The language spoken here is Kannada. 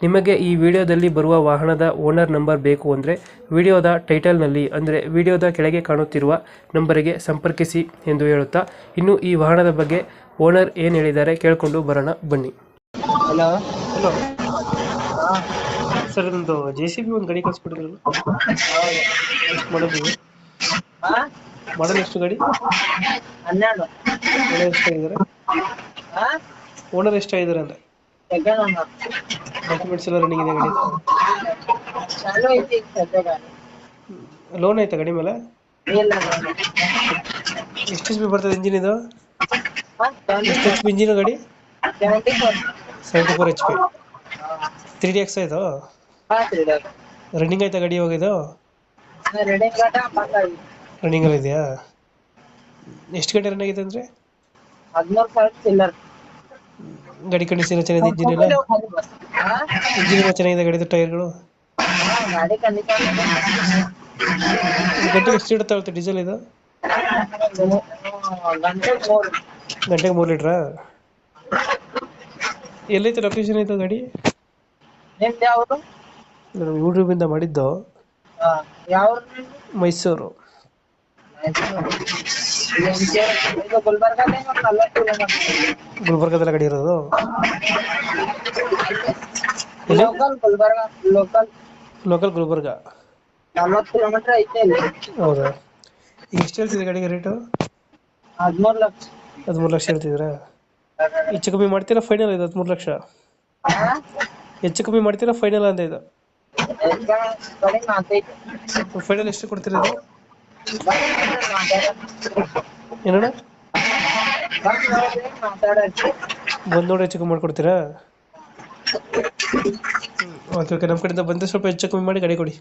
ನಿಮಗೆ ಈ ವಿಡಿಯೋದಲ್ಲಿ ಬರುವ ವಾಹನದ ಓನರ್ ನಂಬರ್ ಬೇಕು ಅಂದರೆ ವಿಡಿಯೋದ ಟೈಟಲ್ನಲ್ಲಿ ಅಂದರೆ ವಿಡಿಯೋದ ಕೆಳಗೆ ಕಾಣುತ್ತಿರುವ ನಂಬರಿಗೆ ಸಂಪರ್ಕಿಸಿ ಎಂದು ಹೇಳುತ್ತಾ ಇನ್ನು ಈ ವಾಹನದ ಬಗ್ಗೆ ಓನರ್ ಏನು ಹೇಳಿದ್ದಾರೆ ಕೇಳಿಕೊಂಡು ಬರೋಣ ಬನ್ನಿ. ಹಲೋ. ಹಲೋ. ಸರ್ ಒಂದು ಜೆ ಸಿ ಬಿ ಒಂದು ಗಾಡಿ ಕಳಿಸ್ಬಿಟ್ಟಿದ್ರಲ್ಲ ಮಾಡೋದು. ಹಾ ಮಾಡಲ್ ಎಷ್ಟು ಗಾಡಿ? ಹನ್ನೆರಡು. ಓನರ್ ಎಷ್ಟಾಗಿದ್ದಾರೆ? ಓನರ್ ಎಷ್ಟಾಗಿದ್ದಾರೆ ಅಂದರೆ? ಡಾಕ್ಯುಮೆಂಟ್ಸ್ ಎಲ್ಲ ರನ್ನಿಂಗ್ ಇದೆ ಗಾಡಿ ಚಾಲು ಐತಿ ಸದ್ಯ ಗಾಡಿ ಲೋನ್ ಐತೆ ಗಡಿ ಮೇಲೆ? ಇಲ್ಲ ಎಷ್ಟು ಎಚ್ ಪಿ ಬರ್ತದೆ ಇಂಜಿನ್ ಇದು? ಹಾ? ಎಷ್ಟು ಎಚ್ ಪಿ ಇಂಜಿನ್ ಗಾಡಿ? Seventy four seventy four H P three D X ಆಯ್ತು ಹಾ ರನ್ನಿಂಗ್ ಆಯ್ತಾ ಗಾಡಿ ಇವಾಗ ಇದು? ರೆಡಿ ಗಾಟ ಬಂದಾಗಿ ರನ್ನಿಂಗ್ ಅಲ್ಲಿ ಇದೆಯಾ ಎಷ್ಟು ಗಂಟೆ ರನ್ ಆಗಿದೆ ಅಂದ್ರೆ? ಹದಿಮೂರು ಸಾವಿರ ಚಿಲ್ಲರ್. ಗಾಡಿ ಕಂಡೀಷನ್ ಚೆನ್ನಾಗಿದೆ ಇಂಜಿನ್ ಎಲ್ಲ ಇಂಜಿನ್ ಎಲ್ಲ ಚೆನ್ನಾಗಿದೆ ಗಾಡಿದು ಟೈರ್ಗಳು ಗಾಡಿ ಕಂಡೀಷನ್ ಗಂಟೆಗೆ ಎಷ್ಟು ಇಡುತ್ತೆ ಇರುತ್ತೆ ಡೀಸೆಲ್ ಇದು? ಗಂಟೆಗೆ ಮೂರು ಲೀಟ್ರಾ? ಎಲ್ಲೈತೆ ಲೊಕೇಶನ್ ಇದು ಗಾಡಿ? ನಿಮ್ದು ಯಾವುದು? ನಾವು ಯೂಟ್ಯೂಬಿಂದ ಮಾಡಿದ್ದು. ಮೈಸೂರು. ಇದು ಗುಲ್ಬರ್ಗದಲ್ಲಿ ಗಡಿ ಇರೋದು? Local Gulbarga local local Gulbarga. ನಲ್ವತ್ತು ಕಿಲೋಮೀಟರ್ ಐತೆ ಇಲ್ಲಿ. ಹೌದಾ? ಈಗ ಎಷ್ಟು ಹೇಳ್ತಿದೆ ಗಾಡಿಗೆ ರೇಟು ಹದಿಮೂರು ಲಕ್ಷ. ಹದಿಮೂರು ಲಕ್ಷ ಹೇಳ್ತಿದ್ದೀರಾ? ಹೆಚ್ಚು ಕಮ್ಮಿ ಮಾಡ್ತೀರಾ ಫೈನಲ್ ಇದು ಹದಿಮೂರು ಲಕ್ಷ? ಹೆಚ್ಚು ಕಮ್ಮಿ ಮಾಡ್ತೀರಾ ಫೈನಲ್ ಅಂತ ಇದು? ಫೈನಲ್ ಎಷ್ಟು ಕೊಡ್ತೀರಾ ಇದು? ಏನಣ್ಣ? ಬಂದ್ ನೋಡಿ ಹೆಚ್ಚು ಕಮ್ಮಿ ಮಾಡ್ಕೊಡ್ತೀರಾ? Okay okay. ನಮ್ಮ ಕಡೆಯಿಂದ ಬಂದರೆ ಸ್ವಲ್ಪ ಹೆಚ್ಚು ಕಮ್ಮಿ ಮಾಡಿ ಗಾಡಿ ಕೊಡಿ.